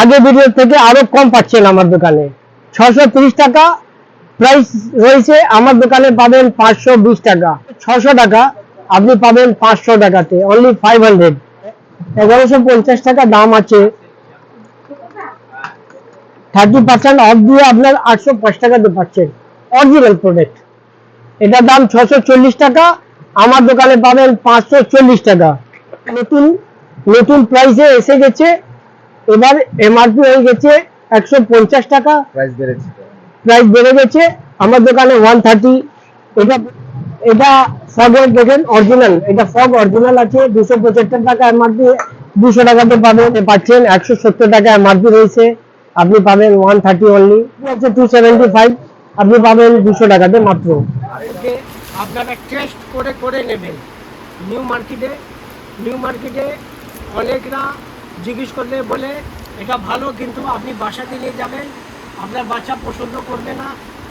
আগে ভিডিও থেকে আরও কম পাচ্ছেন আমার দোকানে। ছশো টাকা প্রাইস রয়েছে, আমার দোকানে পাবেন পাঁচশো বিশ টাকা। ছশো টাকা, আপনি পাবেন পাঁচশো টাকাতে অনলি ফাইভ হান্ড্রেড এগারোশো পঞ্চাশ টাকা দাম আছে। থার্টি পার্সেন্ট অফ দিয়ে আপনার আটশো পাঁচ টাকাতে পাচ্ছেন। অরিজিনাল প্রোডাক্ট এটার দাম ছশো চল্লিশ টাকা, আমার দোকানে পাবেন পাঁচশো চল্লিশ টাকা। নতুন নতুন প্রাইসে এসে গেছে। এবার এমআরপি হয়ে গেছে একশো পঞ্চাশ টাকা। প্রাইস বেড়েছে। প্রাইস বেড়ে গেছে। আমার দোকানে ওয়ান থার্টি এটা এটা ফগের দেখেন অরিজিনাল এটা ফগ অরিজিনাল আছে। দুশো পঁচাত্তর টাকা এমআরপি দুশো টাকাতে পাবেন পাচ্ছেন একশো সত্তর টাকা এমআরপি রয়েছে। আপনি পাবেন ওয়ান থার্টি অনলি আছে টু সেভেন্টি ফাইভ আপনি পাবেন দুশো টাকাতে মাত্র। আপনারা টেস্ট করে করে নেবেন। নিউ মার্কেটে নিউ মার্কেটে অনেকরা জিজ্ঞেস করলে বলে, এটা ভালো, কিন্তু আপনি বাসাতে নিয়ে যাবেন, আপনার বাচ্চা পছন্দ করবে না।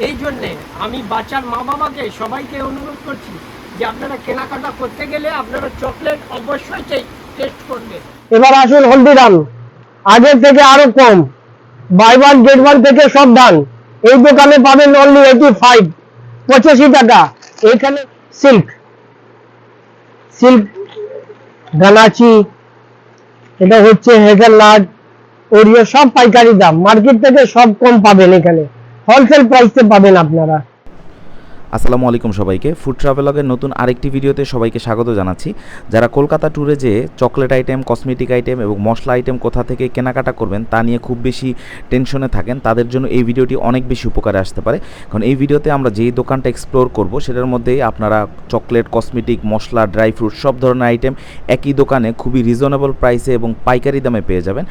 এই জন্যে আমি বাচ্চার মা বাবাকে সবাইকে অনুরোধ করছি যে আপনারা কেনাকাটা করতে গেলে আপনারা চকলেট অবশ্যই টেস্ট করবেন। এবার আসুন হলদিরাম। আগের থেকে আরও কম। বাই ওয়ান, গেট ওয়ান থেকে সব ডান। এই দোকানে পাবেন অনলি এইটি ফাইভ পঁচাশি টাকা। এখানে সিল্ক। সিল্ক গানাচি এটা হচ্ছে হেজেলনাট ওরিও সব পাইকারি দাম। মার্কেট থেকে সব কম পাবেন এখানে। হোলসেল প্রাইসে পাবেন আপনারা। আসসালামু আলাইকুম সবাইকে। ফুড ট্রাভেলগের নতুন আরেকটি ভিডিওতে সবাইকে স্বাগত জানাচ্ছি। যারা কলকাতা ট্যুরে যেয়ে চকলেট আইটেম কসমেটিক আইটেম এবং মশলা আইটেম কোথা থেকে কেনাকাটা করবেন তা নিয়ে খুব বেশি টেনশনে থাকেন, তাদের জন্য এই ভিডিওটি অনেক বেশি উপকারে আসতে পারে। কারণ এই ভিডিওতে আমরা যেই দোকানটা এক্সপ্লোর করব, সেটার মধ্যেই আপনারা চকলেট কসমেটিক মশলা ড্রাই ফ্রুট সব ধরনের আইটেম একই দোকানে খুবই রিজনেবল প্রাইসে এবং পাইকারি দামে পেয়ে যাবেন।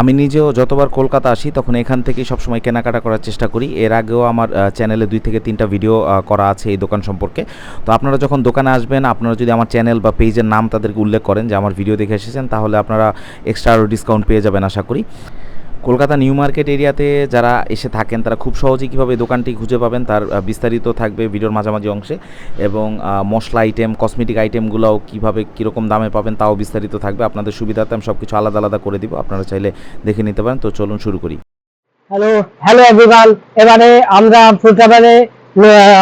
আমি নিজেও যতবার কলকাতা আসি, তখন এখান থেকেই সবসময় কেনাকাটা করার চেষ্টা করি। এর আগেও আমার চ্যানেলে দুই থেকে তিনটা ভিডিও করা আছে এই দোকান সম্পর্কে। তো আপনারা যখন দোকানে আসবেন, আপনারা যদি আমার চ্যানেল বা পেজের নাম তাদেরকে উল্লেখ করেন যে আমার ভিডিও দেখে এসেছেন, তাহলে আপনারা এক্সট্রা আরও ডিসকাউন্ট পেয়ে যাবেন আশা করি। কলকাতা নিউ মার্কেট এরিয়াতে যারা এসে থাকেন, তারা খুব সহজেই কীভাবে দোকানটি খুঁজে পাবেন, তার বিস্তারিত থাকবে ভিডিওর মাঝামাঝি অংশে এবং মশলা আইটেম কসমেটিক আইটেমগুলোও কীভাবে কীরকম দামে পাবেন তাও বিস্তারিত থাকবে। আপনাদের সুবিধাতে আমি সব কিছু আলাদা আলাদা করে দিব, আপনারা চাইলে দেখে নিতে পারেন। তো চলুন শুরু করি। হ্যালো হ্যালো এভরিওয়ান এবারে আমরা ফুলটাবারে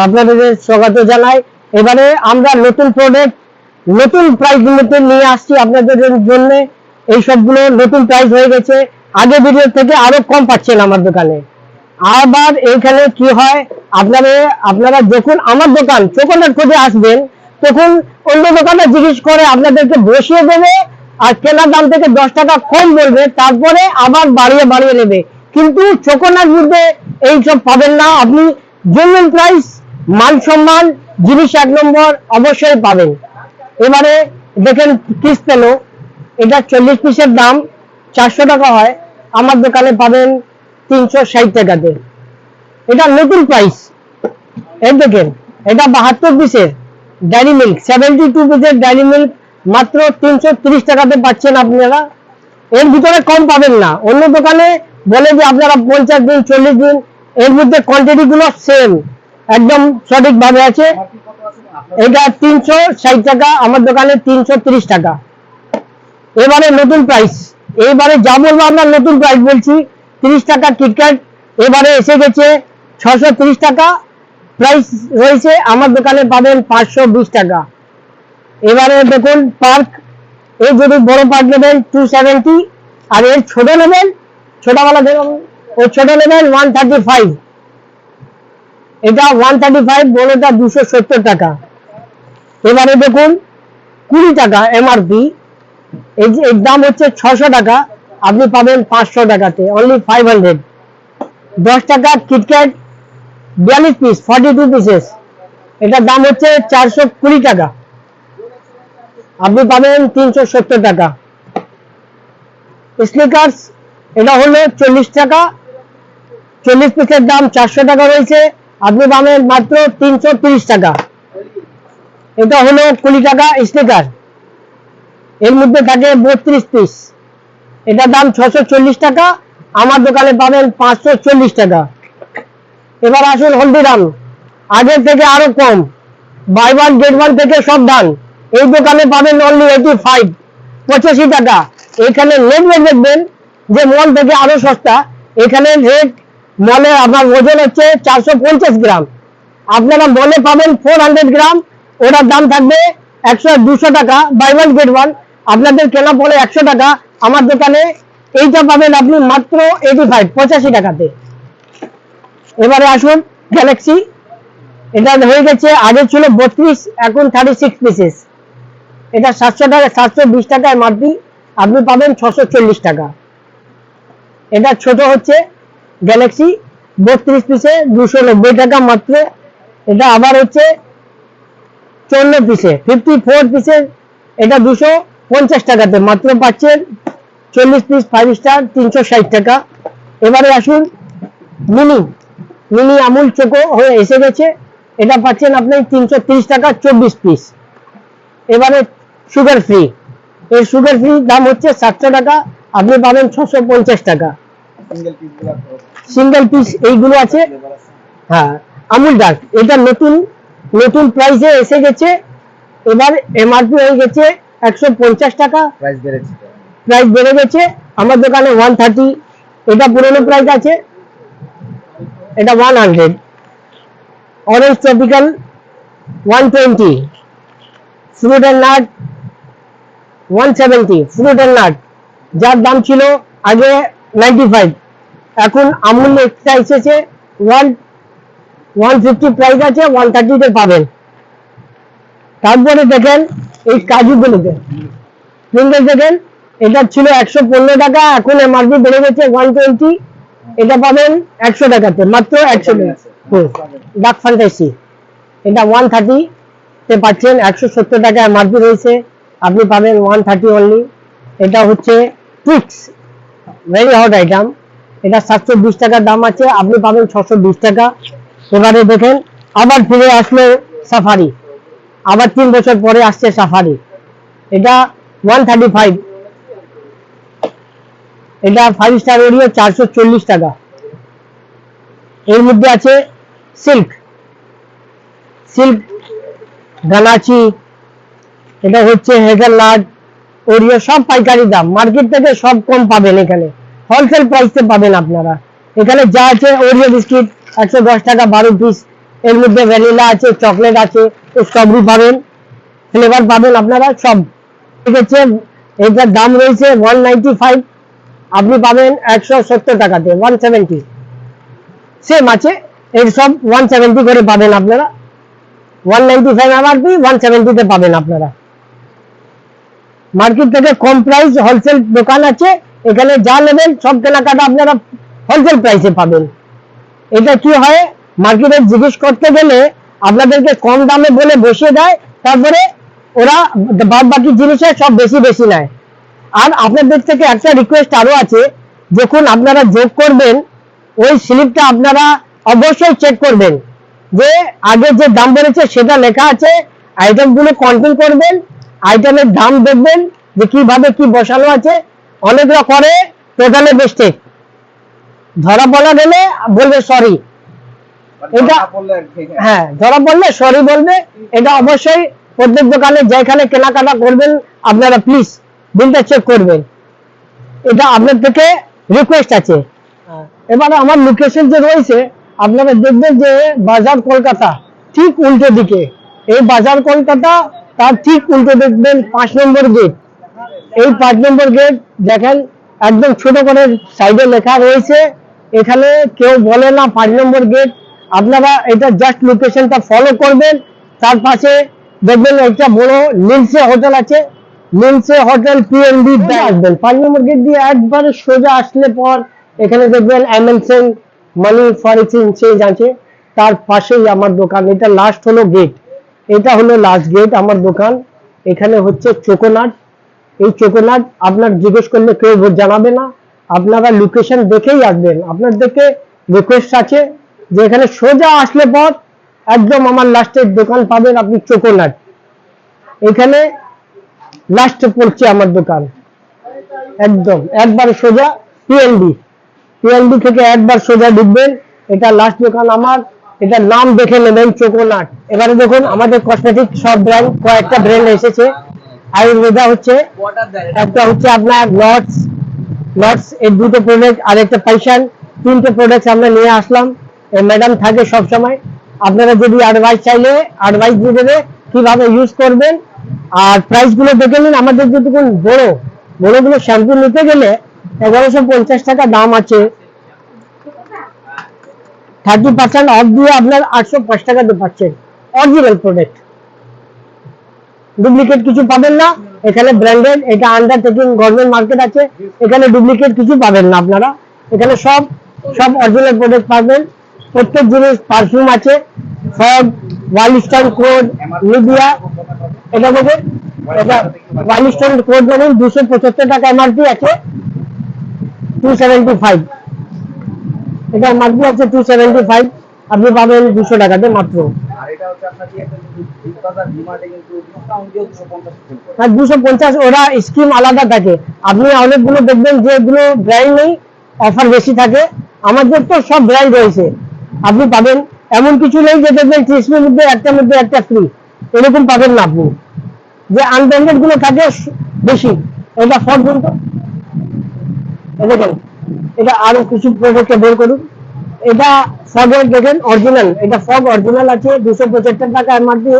আপনাদের স্বাগত জানাই। এবারে আমরা নতুন প্রোডাক্ট নতুন প্রাইস গুলোতে নিয়ে আসছি আপনাদের জন্য। এই সবগুলো নতুন প্রাইস হয়ে গেছে। আগে ভিডিও থেকে আরও কম পাচ্ছেন আমার দোকানে। আবার এইখানে কি হয়, আপনারা আপনারা যখন আমার দোকান চোখনার খোঁজে আসবেন, তখন অন্য দোকানে জিজ্ঞেস করে আপনাদেরকে বসিয়ে দেবে, আর কেনার দাম থেকে দশ টাকা কম বলবে, তারপরে আবার বাড়িয়ে বাড়িয়ে নেবে। কিন্তু চোখনার মধ্যে এইসব পাবেন না, আপনি জেনুইন প্রাইস মান সম্মান, জিনিস এক নম্বর অবশ্যই পাবেন। এবারে দেখেন কিস পেল, এটা চল্লিশ পিসের দাম, চারশো টাকা হয়। আমার দোকানে পাবেন তিনশো ষাট টাকাতে এটা নতুন প্রাইস এই দেখেন, এটা বাহাত্তর পিসের ডায়েরি মিল্ক সেভেন্টি টু পিসের ডায়েরি মিল্ক মাত্র তিনশো তিরিশ টাকাতে পাচ্ছেন আপনারা। এর ভিতরে কম পাবেন না। অন্য দোকানে বলে যে আপনারা পঞ্চাশ দিন, চল্লিশ দিন, এর মধ্যে কোয়ান্টিটি গুলো সেম একদম সঠিক ভাবে আছে। এটা তিনশো ষাট টাকা, আমার দোকানে তিনশো তিরিশ টাকা। এবারে নতুন প্রাইস এবারে যা বলব আমরা নতুন প্রাইস বলছি, তিরিশ টাকা কিটক্যাট এবারে এসে গেছে ছশো তিরিশ টাকা। প্রাইস রয়েছে, আমার দোকানে পাবেন পাঁচশো বিশ টাকা। এবারে দেখুন পার্ক এই যদি বড় পার্ক নেবেন টু সেভেন্টি আর এর ছোট নেবেন, ছোটবেলা দেখুন, ও ছোট নেবেন ওয়ান থার্টি ফাইভ এটা ওয়ান থার্টি ফাইভ বড়টা দুশো সত্তর টাকা। এবারে দেখুন কুড়ি টাকা এমআরপি এর দাম হচ্ছে ছশো টাকা, আপনি পাবেন পাঁচশো টাকাতে অনলি ফাইভ হান্ড্রেড দশ টাকা কিটক্যাট বিয়াল্লিশ পিস ফর্টি টু পিসেস এটার দাম হচ্ছে চারশো কুড়ি টাকা। আপনি পাবেন তিনশো সত্তর টাকা। স্নিকার্স এটা হলো চল্লিশ টাকা। চল্লিশ পিসের দাম চারশো টাকা রয়েছে, আপনি পাবেন মাত্র তিনশো টাকা। এটা হলো কুড়ি টাকা স্নিকার এর মধ্যে থাকে বত্রিশ পিস এটার দাম ছশো চল্লিশ টাকা, আমার দোকানে পাবেন পাঁচশো চল্লিশ টাকা। এবার আসুন হলদিরাম আগের থেকে আরও কম। বাই ওয়ান গেট ওয়ান থেকে সব ডান এই দোকানে পাবেন অনলি এইটি ফাইভ পঁচাশি টাকা। এখানে নেটওয়ার্ক দেখবেন যে মল থেকে আরও সস্তা। এখানে রেট মলে আপনার ওজন হচ্ছে চারশো পঞ্চাশ গ্রাম। আপনারা মলে পাবেন ফোর হান্ড্রেড গ্রাম। ওটার দাম থাকবে একশো দুশো টাকা। বাই ওয়ান গেট ওয়ান আপনাদের কেনা পড়ে একশো টাকা, আমার দোকানে এইটা পাবেন আপনি মাত্র এইটি ফাইভ পঁচাশি টাকাতে। এবারে আসুন গ্যালাক্সি এটা হয়ে গেছে, আগে ছিল বত্রিশ, এখন থার্টি সিক্স পিসেস এটা সাতশো টাকা, সাতশো বিশ টাকায় মারবি আপনি পাবেন ছশো চল্লিশ টাকা। এটা ছোট হচ্ছে গ্যালাক্সি বত্রিশ পিসে দুশো নব্বই টাকা মাত্র। এটা আবার হচ্ছে চন্ন পিসে ফিফটি ফোর পিসে এটা দুশো পঞ্চাশ টাকাতে মাত্র পাচ্ছেন চল্লিশ পিস ফাইভ স্টার তিনশো ষাট টাকা। এবারে আসুন মিনি মিনি আমুল চোকো হয়ে এসে গেছে। এটা পাচ্ছেন আপনি তিনশো তিরিশ টাকা চব্বিশ পিস এবারে সুগার ফ্রি এর সুগার ফ্রি দাম হচ্ছে সাতশো টাকা আপনি পাবেন ছশো পঞ্চাশ টাকা। সিঙ্গেল পিস এইগুলো আছে। হ্যাঁ আমুল ডার্ক এটা নতুন নতুন প্রাইসে এসে গেছে। এবার এমআরপি হয়ে গেছে একশো পঞ্চাশ টাকা। প্রাইস বেড়েছে প্রাইস বেড়ে গেছে। আমার দোকানে ওয়ান থার্টি এটা পুরনো প্রাইস আছে। এটা one hundred orange tropical one twenty fruit and nut one seventy fruit and nut যার দাম ছিল আগে নাইনটি ফাইভ এখন আমুল এক্সট্রা এসেছে ওয়ান ওয়ান ফিফটি প্রাইস আছে ওয়ান থার্টিতে পাবেন। তারপরে দেখেন এই কাজুগুলোতে। প্রিন্টার দেখেন এটা ছিল একশো পনেরো টাকা, এখন এমআরপি বেড়ে গেছে ওয়ান টোয়েন্টি এটা পাবেন একশো টাকাতে, মাত্র একশো ডাক ফ্যান্টাসি এটা ওয়ান থার্টি তে পাচ্ছেন একশো সত্তর টাকা এমআরপি রয়েছে। আপনি পাবেন ওয়ান থার্টি অনলি এটা হচ্ছে টুইক্স ভেরি হট আইটেম এটা সাতশো বিশ টাকার দাম আছে, আপনি পাবেন ছশো বিশ টাকা। এবারে দেখেন, আবার ফিরে আসলো সাফারি আবার তিন বছর পরে আসছে সাফারি এটা ওয়ান থার্টি ফাইভ এটা ফাইভ স্টার ওরিও চারশো চল্লিশ টাকা। এর মধ্যে আছে সিল্ক সিল্ক গানাচি এটা হচ্ছে হেজালনাট ওরিও সব পাইকারি দাম। মার্কেট থেকে সব কম পাবেন এখানে। হোলসেল প্রাইসে পাবেন আপনারা। এখানে যা আছে ওরিও বিস্কিট একশো দশ টাকা বারো পিস এর মধ্যে ভ্যানিলা আছে চকলেট আছে। স্ট্রবেরি পাবেন, ফ্লেভার পাবেন আপনারা সব। ঠিক আছে এটার দাম রয়েছে ওয়ান নাইনটি ফাইভ আপনি পাবেন একশো সত্তর টাকাতে ওয়ান সেভেন্টি সেম আছে, এর সব ওয়ান সেভেন্টি করে পাবেন আপনারা। One ninety five MRP one সেভেন্টিতে পাবেন আপনারা। মার্কেট থেকে কম প্রাইস হোলসেল দোকান আছে, এখানে যা নেবেন, সব কেনাকাটা আপনারা হোলসেল প্রাইসে পাবেন। এটা কি হয়? মার্কেটে জিজ্ঞেস করতে গেলে আপনাদেরকে কম দামে বলে বসিয়ে দেয়, তারপরে ওরা বাদ বাকি জিনিসে সব বেশি বেশি নেয়। আর আপনাদের থেকে একটা রিকোয়েস্ট আরও আছে, যখন আপনারা যোগ করবেন, ওই স্লিপটা আপনারা অবশ্যই চেক করবেন। যে আগে যে দাম বেড়েছে, সেটা লেখা আছে আইটেমগুলো কন্ট্রোল করবেন আইটেমের দাম দেখবেন, যে কীভাবে কি বসানো আছে। অনেকরা করে টোটালে মিস্টেক ধরা পড়া গেলে বলবে সরি এটা হ্যাঁ। ধরা পড়লে সরি বলবে এটা অবশ্যই প্রত্যেক দোকানে যেখানে কেনাকাটা করবেন আপনারা প্লিজ বিলটা চেক করবেন। এটা আপনার থেকে রিকোয়েস্ট আছে। এবারে আমার লোকেশন যে রয়েছে আপনারা দেখবেন যে বাজার কলকাতা ঠিক উল্টো দিকে। এই বাজার কলকাতা তার ঠিক উল্টো দেখবেন পাঁচ নম্বর গেট এই পাঁচ নম্বর গেট দেখেন একদম ছোট করে সাইডে লেখা রয়েছে। এখানে কেউ বলে না পাঁচ নম্বর গেট আপনারা এটা জাস্ট লোকেশনটা ফলো করবেন। তার পাশে দেখবেন একটা বড় লিন্সে হোটেল আছে। লিন্সে হোটেল পিএনবি আসবেন পাঁচ নম্বর গেট দিয়ে একবারে সোজা আসলে পর এখানে দেখবেন এমএনসেন মানি ফর এক্সচেঞ্জ আছে। তার পাশেই আমার দোকান এটা লাস্ট হলো গেট এটা হলো লাস্ট গেট আমার দোকান। এখানে হচ্ছে চোকোনাট এই চোকোনাট আপনার জিজ্ঞেস করলে কেউ জানাবে না। আপনারা লোকেশন দেখেই আসবেন। আপনার দেখে রিকোয়েস্ট আছে। যে এখানে সোজা আসলে পর একদম আমার লাস্টের দোকান পাবেন আপনি চোকোনাট এখানে লাস্ট পড়ছে আমার দোকান। একদম, একবার সোজা পিএনবি পিএনবি থেকে একবার সোজা ঢুকবেন, এটা লাস্ট দোকান আমার, এটা নাম দেখে নেবেন চোকোনাট এবারে দেখুন, আমাদের কসমেটিক সব ব্র্যান্ড কয়েকটা ব্র্যান্ড এসেছে। আয়ুর্বেদা হচ্ছে, একটা হচ্ছে আপনার লটস নটস এই দুটো প্রোডাক্ট আর একটা পাইশান তিনটে প্রোডাক্ট আমরা নিয়ে আসলাম। ম্যাডাম থাকে সব সময় আপনারা যদি অ্যাডভাইস চাইলে অ্যাডভাইস দিয়ে দেবে কীভাবে ইউজ করবেন। আর প্রাইসগুলো দেখে নিন। আমাদের যেটুকুন বড় বড়গুলো শ্যাম্পু নিতে গেলে এগারোশো পঞ্চাশ টাকা দাম আছে। থার্টি পার্সেন্ট অফ দিয়ে আপনার আটশো পাঁচ টাকাতে পাচ্ছেন। অরিজিনাল প্রোডাক্ট ডুপ্লিকেট কিছু পাবেন না। এখানে ব্র্যান্ডেড এটা আন্ডারটেকিং গভর্নমেন্ট মার্কেট আছে। এখানে ডুপ্লিকেট কিছু পাবেন না আপনারা। এখানে সব সব অরিজিনাল প্রোডাক্ট পাবেন। প্রত্যেক জিনিস পারফিউম আছে ফগ ওয়াইল্ডস্টোন কোড মিডিয়া এটা দেখে এটা ওয়াইল্ডস্টোন কোড মানে দুশো পঁচাত্তর টাকা এমআরপি আছে টু সেভেন্টি ফাইভ এটা এমআরপি আছে টু সেভেন্টি ফাইভ আপনি পাবেন দুশো টাকাতে মাত্র। দুশো পঞ্চাশ ওরা স্কিম আলাদা থাকে। আপনি অনেকগুলো দেখবেন যেগুলো ব্র্যান্ড নেই অফার বেশি থাকে। আমাদের তো সব ব্র্যান্ড রয়েছে। আপনি পাবেন এমন কিছু নেই যে দেখবেন ত্রিশের মধ্যে একটা মধ্যে একটা ফ্রি এরকম পাবেন না আপনি। যে আনব্র্যান্ডেডগুলো থাকে, বেশি। এটা ফর পর্যন্ত দেখেন, এটা আরও কিছু প্রোডাক্টে বের করুন। এটা ফগের দেখেন অরিজিনাল এটা ফগ অরিজিনাল আছে, দুশো পঁচাত্তর টাকা এমআরপি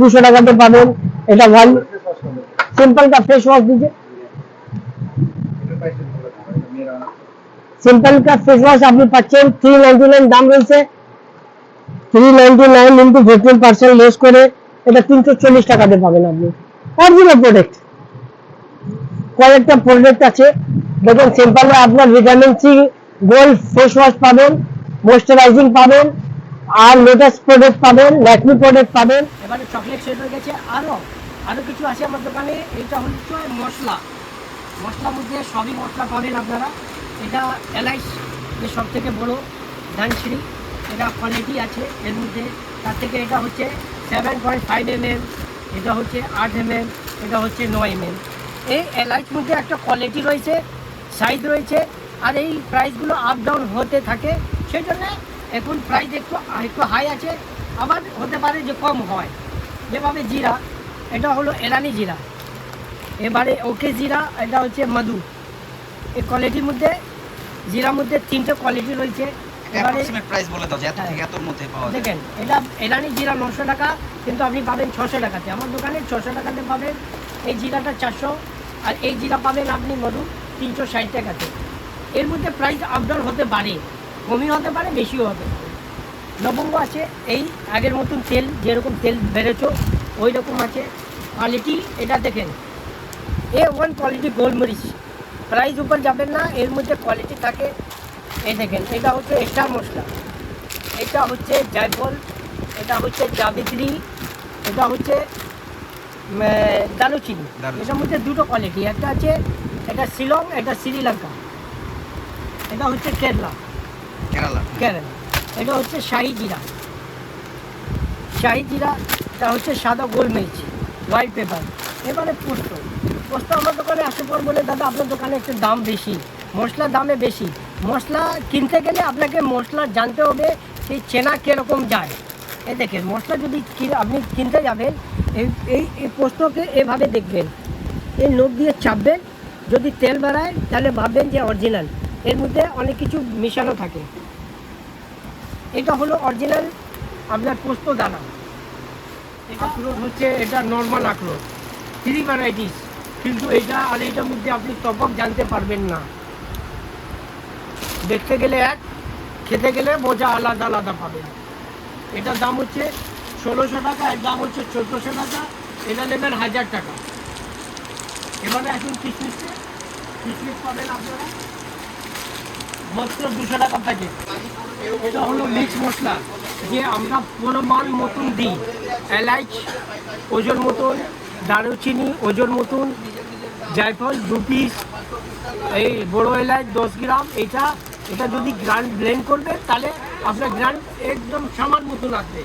দুশো টাকাতে পাবেন। এটা ভালো সিম্পলটা ফেস ওয়াশ দিচ্ছে সিম্পল কা ফেস ওয়াশ আপনি পাচ্ছেন থ্রি নাইনটি নাইন দাম রয়েছে three ninety nine into fifteen percent less করে, এটা তিনশো চল্লিশ টাকাতে পাবেন আপনি। অরিজিনাল প্রোডাক্ট কয়েকটা প্রোডাক্ট আছে। দেখুন সিম্পলে আপনার vitamin C gold face wash পাবেন ময়শ্চারাইজিং পাবেন, আর লেটেস্ট প্রোডাক্ট পাবেন ল্যাকমি প্রোডাক্ট পাবেন। এবারে চকলেট শেড হয়ে গেছে। আরও আরও কিছু আছে আমার দোকানে। এটা হচ্ছে মশলা। মশলার মধ্যে সবই মশলা পাবেন আপনারা। এটা এলাইচ যে সব থেকে বড়ো ধানশ্রী এটা কোয়ালিটি আছে এর মধ্যে। তার থেকে এটা হচ্ছে seven point five M M এটা হচ্ছে আট এম এম এটা হচ্ছে নয় এম এম এই এলাইচ মধ্যে একটা কোয়ালিটি রয়েছে সাইজ রয়েছে, আর এই প্রাইসগুলো আপ ডাউন হতে থাকে। সেই জন্য এখন প্রাইস একটু একটু হাই আছে, আবার হতে পারে যে কম হয়। যেভাবে জিরা, এটা হলো এরানি জিরা। এবারে ওকে জিরা, এটা হচ্ছে মধু। এই কোয়ালিটির মধ্যে জিরার মধ্যে তিনটে কোয়ালিটি রয়েছে। প্রাইস বলে দাও এত থেকে এতর মধ্যে পাওয়া যায়। দেখেন এটা এরানি জিরা নশো টাকা কিন্তু আপনি পাবেন ছশো টাকাতে। আমার দোকানে ছশো টাকাতে পাবেন এই জিরাটা চারশো আর এই জিরা পাবেন আপনি মধু তিনশো ষাট টাকাতে। এর মধ্যে প্রাইস আপডাউন হতে পারে কমই হতে পারে বেশিও পারে। লবঙ্গ আছে এই আগের মতন তেল যেরকম তেল বেড়েছ ওই রকম আছে। কোয়ালিটি এটা দেখেন এ ওয়ান কোয়ালিটি গোলমরিচ। প্রাইস উপর যাবেন না এর মধ্যে কোয়ালিটি থাকে। এই দেখেন এটা হচ্ছে এক্সট্রা মশলা। এটা হচ্ছে জায়ফল এটা হচ্ছে জাবিত্রী এটা হচ্ছে দারুচিনি। এটার মধ্যে দুটো কোয়ালিটি একটা আছে এটা শিলং এটা শ্রীলঙ্কা। এটা হচ্ছে কেরলা। কেরালা। কেরালা। এটা হচ্ছে শাহি জিরা। শাহি জিরা এটা হচ্ছে সাদা গোলমরিচ হোয়াইট পেপার এবারে পোস্ত। পোস্ত আমার দোকানে আসার পর বলে, দাদা, আপনার দোকানে একটু দাম বেশি মশলার দামে বেশি। মশলা কিনতে গেলে আপনাকে মশলা জানতে হবে সেই চেনা কীরকম যায়। এই দেখেন, মশলা যদি আপনি কিনতে যাবেন, এই এই এই পোস্তকে এভাবে দেখবেন। এই নোট দিয়ে চাপবেন, যদি তেল বেড়ায়, তাহলে ভাববেন যে অরিজিনাল। এর মধ্যে অনেক কিছু মিশানো থাকে। এটা হলো অরিজিনাল আপনার পোস্ত দানা। এটা আখরোট হচ্ছে, এটা নর্মাল আখরোট। থ্রি ভ্যারাইটিস কিন্তু এটা আর এইটার মধ্যে আপনি তফক জানতে পারবেন না। দেখতে গেলে এক, খেতে গেলে মজা আলাদা আলাদা পাবেন। এটার দাম হচ্ছে ষোলোশো টাকা, এর দাম হচ্ছে চোদ্দোশো টাকা, এটা নেবেন হাজার টাকা। এবারে এখন কিশমিশে। কিশমিশ পাবেন আপনারা। মাত্র দুশো টাকা প্যাকেট এটা হলো মিক্স মশলা, যে আমরা পরিমাণ মতন দিই। এলাচ ওজন মতন, দারুচিনি, ওজন মতন জায়ফল, দু পিস এই বড় এলাচ, দশ গ্রাম এটা এটা যদি গ্রান্ড ব্লেন্ড করবে, তাহলে আপনার গ্রান্ড একদম সামান মতন আসবে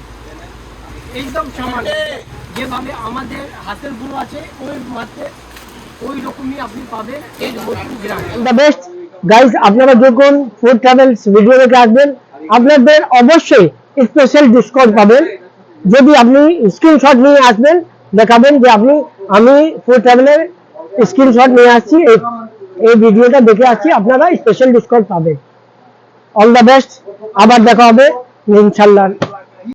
একদম সামান যেভাবে আমাদের হাতের গুঁড়ো আছে, ওই মাত্রে ওই রকমই আপনি পাবেন এই গ্রান্ড বেস্ট গাইস আপনারা যখন ফুড ট্রাভেলস ভিডিও দেখে আসবেন, আপনাদের অবশ্যই স্পেশাল ডিসকাউন্ট পাবেন। যদি আপনি স্ক্রিনশট নিয়ে আসবেন, দেখাবেন যে আপনি, আমি ফুড ট্রাভেলের স্ক্রিনশট নিয়ে আসছি, এই ভিডিওটা দেখে আসছি, আপনারা স্পেশাল ডিসকাউন্ট পাবেন। অল দ্য বেস্ট আবার দেখা হবে, ইনশাল্লাহ।